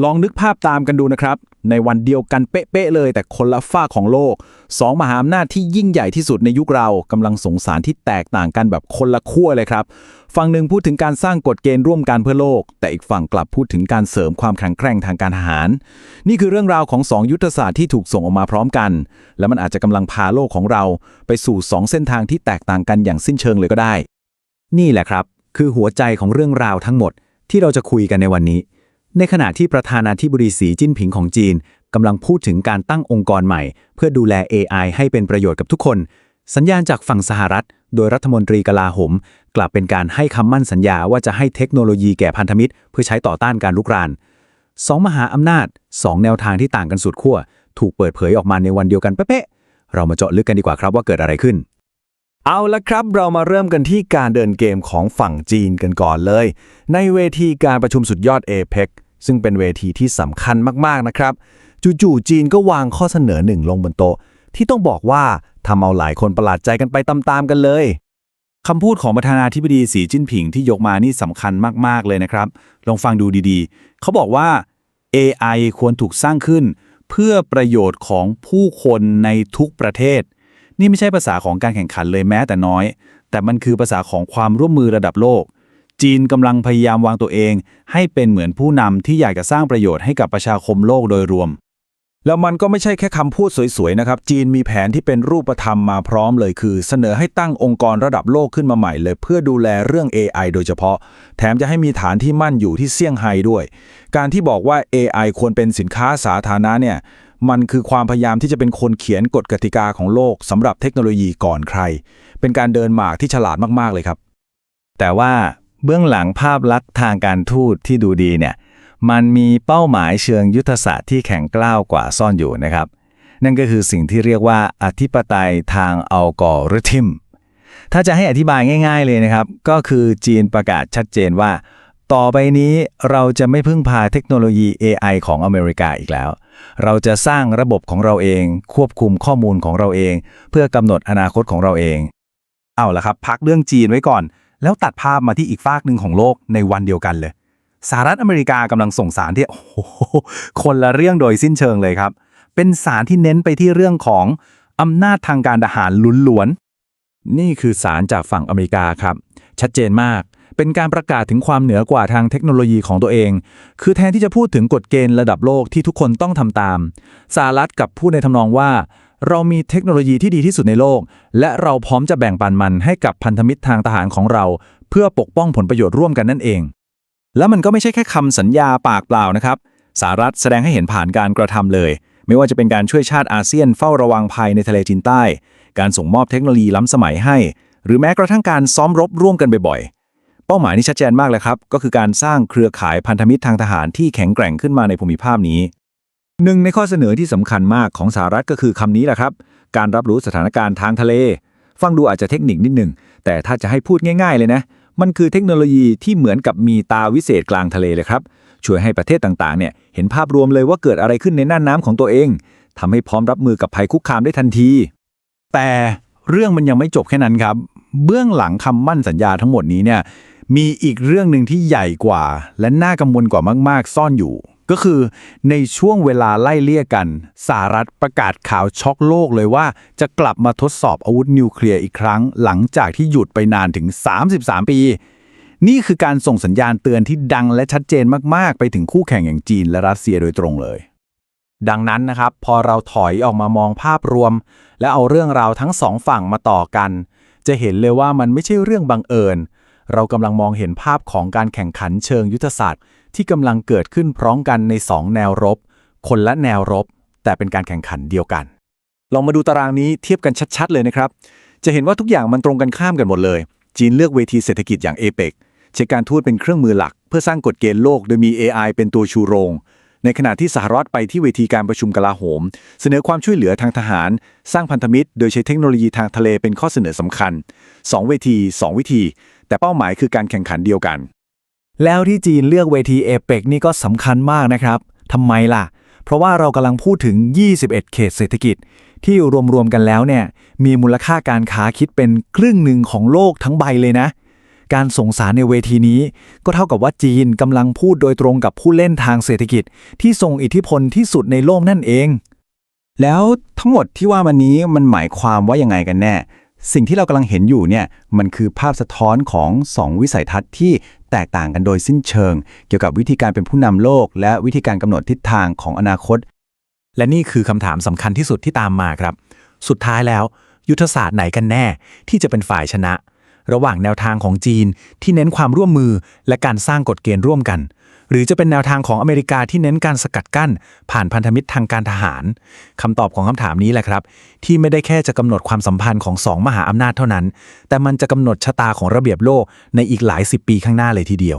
ลองนึกภาพตามกันดูนะครับ ในวันเดียวกันเป๊ะๆเลย แต่คนละฝ้าของโลกสองมหาอำนาจที่ยิ่งใหญ่ที่สุดในยุคเรากำลังสงสารที่แตกต่างกันแบบคนละขั้วเลยครับ ฝั่งหนึ่งพูดถึงการสร้างกฎเกณฑ์ร่วมกันเพื่อโลก แต่อีกฝั่งกลับพูดถึงการเสริมความแข็งแกร่งทางการทหาร นี่คือเรื่องราวของสองยุทธศาสตร์ที่ถูกส่งออกมาพร้อมกัน และมันอาจจะกำลังพาโลกของเรา ไปสู่สองเส้นทางที่แตกต่างกันอย่างสิ้นเชิงเลยก็ได้ นี่แหละครับ คือหัวใจของเรื่องราวทั้งหมดที่เราจะคุยกันในวันนี้ ในขณะที่ประธานาธิบดีสีจิ้นผิงของจีนกำลังพูดถึงการตั้งองค์กรใหม่ เพื่อดูแล AI ให้เป็นประโยชน์กับทุกคน สัญญาณจากฝั่งสหรัฐ โดยรัฐมนตรีกลาโหม กลับเป็นการให้คำมั่นสัญญาว่าจะให้เทคโนโลยีแก่พันธมิตร เพื่อใช้ต่อต้านการลุกรานสองมหาอำนาจสองแนวทางที่ต่างกันสุดขั้วถูกเปิดเผยออกมาในวันเดียวกันเป๊ะเรามาเจาะลึกกันดีกว่าครับว่าเกิดอะไรขึ้น เอาละครับเรามาเริ่มกันที่การเดินเกมของฝั่งจีนกันก่อนเลย ในเวทีการประชุมสุดยอด APEC ซึ่งเป็นเวทีที่สำคัญมาก ๆ นะครับ จู่ๆจีนก็วางข้อเสนอหนึ่งลงบนโต๊ะ ที่ต้องบอกว่าทำเอาหลายคนประหลาดใจกันไปตามๆกันเลยคำพูดของประธานาธิบดีสีจิ้นผิงที่ยกมานี่สำคัญมาก ๆ เลยนะครับ ลองฟังดูดีๆ เขาบอกว่า AI ควรถูกสร้างขึ้น เพื่อประโยชน์ของผู้คนในทุกประเทศ นี่ไม่ใช่ภาษาของการแข่งขันเลยแม้แต่น้อย แต่มันคือภาษาของความร่วมมือระดับโลก จีนกำลังพยายามวางตัวเอง ให้เป็นเหมือนผู้นำที่อยากจะสร้างประโยชน์ให้กับประชาคมโลกโดยรวม แล้วมันก็ไม่ใช่แค่คำพูดสวยๆนะครับ จีนมีแผนที่เป็นรูปธรรมมาพร้อมเลยคือ เสนอให้ตั้งองค์กรระดับโลกขึ้นมาใหม่เลย เพื่อดูแลเรื่อง AI โดยเฉพาะ แถมจะให้มีฐานที่มั่นอยู่ที่เซี่ยงไฮ้ด้วย การที่บอกว่า AI ควรเป็นสินค้าสาธารณะเนี่ย มันคือความพยายามที่จะเป็นคนเขียนกฎกติกาของโลกสำหรับเทคโนโลยีก่อนใคร เป็นการเดินหมากที่ฉลาดมากๆเลยครับ แต่ว่าเบื้องหลังภาพลักษณ์ทางการทูตที่ดูดีเนี่ยมันมีเป้าหมายเชิงยุทธศาสตร์ที่แข็งกล้าวกว่าซ่อนอยู่นะครับ นั่นก็คือสิ่งที่เรียกว่าอธิปไตยทางอัลกอริทึมถ้าจะให้อธิบายง่าย ๆเลยนะครับ ก็คือจีนประกาศชัดเจนว่า ต่อไปนี้เราจะไม่พึ่งพาเทคโนโลยี AI ของอเมริกาอีกแล้ว เราจะสร้างระบบของเราเอง ควบคุมข้อมูลของเราเอง เพื่อกำหนดอนาคตของเราเอง เอาละครับ พักเรื่องจีนไว้ก่อน แล้วตัดภาพมาที่อีกฝากหนึ่งของโลกในวันเดียวกันเลยสหรัฐอเมริกากำลังส่งสารที่โอ้โหคนละเรื่องโดยสิ้นเชิงเลยครับ เป็นสารที่เน้นไปที่เรื่องของอำนาจทางการทหารล้วน นี่คือสารจากฝั่งอเมริกาครับ ชัดเจนมาก เป็นการประกาศถึงความเหนือกว่าทางเทคโนโลยีของตัวเอง คือแทนที่จะพูดถึงกฎเกณฑ์ระดับโลกที่ทุกคนต้องทำตามสหรัฐกลับพูดในทำนองว่า เรามีเทคโนโลยีที่ดีที่สุดในโลก และเราพร้อมจะแบ่งปันมันให้กับพันธมิตรทางทหารของเรา เพื่อปกป้องผลประโยชน์ร่วมกันนั่นเอง แล้วมันก็ไม่ใช่แค่คำสัญญาปากเปล่านะครับสหรัฐแสดงให้เห็นผ่านการกระทำเลย ไม่ว่าจะเป็นการช่วยชาติอาเซียนเฝ้าระวังภัยในทะเลจีนใต้ การส่งมอบเทคโนโลยีล้ำสมัยให้ หรือแม้กระทั่งการซ้อมรบร่วมกันบ่อยๆ ป้าหมายนี่ชัดเจนมากเลยครับ ก็คือการสร้างเครือข่ายพันธมิตรทางทหารที่แข็งแกร่งขึ้นมาในภูมิภาคนี้ หนึ่งในข้อเสนอที่สำคัญมากของสหรัฐก็คือคำนี้แหละครับ การรับรู้สถานการณ์ทางทะเล ฟังดูอาจจะเทคนิคนิดหนึ่งแต่ถ้าจะให้พูดง่าย ๆ เลยนะ มันคือเทคโนโลยีที่เหมือนกับมีตาวิเศษกลางทะเลเลยครับช่วยให้ประเทศต่างๆเนี่ยเห็นภาพรวมเลยว่าเกิดอะไรขึ้นในน่านน้ำของตัวเองทำให้พร้อมรับมือกับภัยคุกคามได้ทันที แต่เรื่องมันยังไม่จบแค่นั้นครับ เบื้องหลังคำมั่นสัญญาทั้งหมดนี้เนี่ยมีอีกเรื่องหนึ่งที่ใหญ่กว่า และน่ากังวลกว่ามาก ๆ ซ่อนอยู่ ก็คือในช่วงเวลาไล่เลี่ยกันสหรัฐประกาศข่าวช็อกโลกเลยว่า จะกลับมาทดสอบอาวุธนิวเคลียร์อีกครั้ง หลังจากที่หยุดไปนานถึง 33 ปี นี่คือการส่งสัญญาณเตือนที่ดังและชัดเจนมาก ๆ ไปถึงคู่แข่งอย่างจีนและรัสเซียโดยตรงเลย ดังนั้นนะครับ พอเราถอยออกมามองภาพรวม และเอาเรื่องราวทั้งสองฝั่งมาต่อกัน จะเห็นเลยว่ามันไม่ใช่เรื่องบังเอิญ เรากำลังมองเห็นภาพของการแข่งขันเชิงยุทธศาสตร์ ที่กำลังเกิดขึ้นพร้อมกันในสองแนวรบ คนละแนวรบ แต่เป็นการแข่งขันเดียวกัน ลองมาดูตารางนี้เทียบกันชัดๆ เลยนะครับ จะเห็นว่าทุกอย่างมันตรงกันข้ามกันหมดเลย จีนเลือกเวทีเศรษฐกิจอย่างเอเปกใช้การทูตเป็นเครื่องมือหลัก เพื่อสร้างกฎเกณฑ์โลกโดยมี AI เป็นตัวชูโรง ในขณะที่สหรัฐไปที่เวทีการประชุมกลาโหม เสนอความช่วยเหลือทางทหาร สร้างพันธมิตร โดยใช้เทคโนโลยีทางทะเลเป็นข้อเสนอสำคัญ 2 เวที 2 วิธี แต่เป้าหมายคือการแข่งขันเดียวกัน แล้วที่จีนเลือกเวทีเอเปกนี่ก็สำคัญมากนะครับทำไมล่ะ เพราะว่าเรากำลังพูดถึง 21 เขตเศรษฐกิจ ที่รวมๆกันแล้วเนี่ยมีมูลค่าการค้าคิดเป็นครึ่งหนึ่งของโลกทั้งใบเลยนะ การส่งสารในเวทีนี้ ก็เท่ากับว่าจีนกำลังพูดโดยตรงกับผู้เล่นทางเศรษฐกิจ ที่ทรงอิทธิพลที่สุดในโลกนั่นเอง แล้วทั้งหมดที่ว่ามานี้มันหมายความว่ายังไงกันแน่ สิ่งที่เรากำลังเห็นอยู่เนี่ยมันคือภาพสะท้อนของสองวิสัยทัศน์ที่แตกต่างกันโดยสิ้นเชิง เกี่ยวกับวิธีการเป็นผู้นำโลก และวิธีการกำหนดทิศทางของอนาคต และนี่คือคำถามสำคัญที่สุดที่ตามมาครับ สุดท้ายแล้ว ยุทธศาสตร์ไหนกันแน่ ที่จะเป็นฝ่ายชนะ ระหว่างแนวทางของจีนที่เน้นความร่วมมือและการสร้างกฎเกณฑ์ร่วมกัน หรือจะเป็นแนวทางของอเมริกาที่เน้นการสกัดกั้น ผ่านพันธมิตรทางการทหารคำตอบของคำถามนี้แหละครับ ที่ไม่ได้แค่จะกำหนดความสัมพันธ์ของสองมหาอำนาจเท่านั้น แต่มันจะกำหนดชะตาของระเบียบโลกในอีกหลายสิบปีข้างหน้าเลยทีเดียว